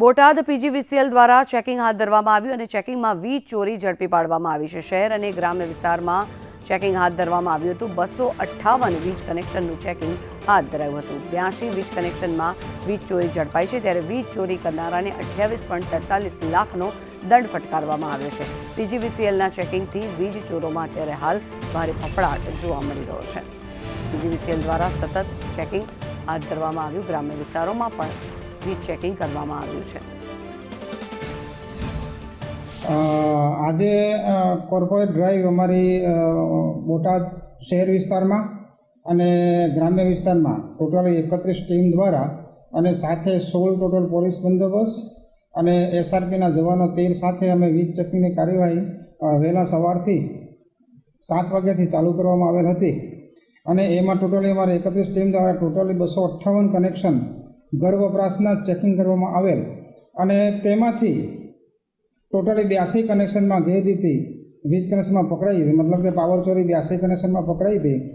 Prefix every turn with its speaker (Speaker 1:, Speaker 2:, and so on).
Speaker 1: Botad PGVCL દ્વારા checking હાથ ધરવામાં આવ્યું અને ચેકિંગમાં વીજ ચોરી ઝડપી પાડવામાં આવી છે. શહેર અને ગ્રામ્ય વિસ્તારમાં ચેકિંગ હાથ ધરવામાં આવ્યું હતું. બસો અઠ્ઠાવન વીજ કનેક્શનનું ચેકિંગ હાથ ધરાયું હતું. બ્યાસી વીજ કનેક્શનમાં વીજ ચોરી ઝડપાઈ છે ત્યારે વીજ ચોરી કરનારાને અઠ્યાવીસ પોઈન્ટ તેતાલીસ લાખનો દંડ ફટકારવામાં આવ્યો છે. પીજીવીસીએલના ચેકિંગથી વીજ ચોરોમાં અત્યારે હાલ ભારે ફફડાટ જોવા મળી રહ્યો છે. પીજીવીસીએલ દ્વારા સતત ચેકિંગ હાથ ધરવામાં આવ્યું. ગ્રામ્ય વિસ્તારોમાં પણ વીજ ચેકિંગ કરવામાં આવ્યું છે.
Speaker 2: આજે કોર્પોરેટ ડ્રાઈવ અમારી બોટાદ શહેર વિસ્તારમાં અને ગ્રામ્ય વિસ્તારમાં ટોટલ એકત્રીસ ટીમ દ્વારા અને સાથે સોળ ટોટલ પોલીસ બંદોબસ્ત અને એસઆરપીના જવાનો તેર સાથે અમે વીજ ચેકિંગની કાર્યવાહી વહેલા સવારથી સાત વાગ્યાથી ચાલુ કરવામાં આવેલ હતી. અને એમાં ટોટલી અમારે એકત્રીસ ટીમ દ્વારા ટોટલી બસો અઠ્ઠાવન કનેક્શન ઘર ચેકિંગ કરવામાં આવેલ. અને તેમાંથી ટોટલી બ્યાસી કનેક્શનમાં ગેરરીતિ વીજ કનેક્શનમાં પકડાઈ હતી. મતલબ કે પાવર ચોરી બ્યાસી કનેક્શનમાં પકડાઈ હતી.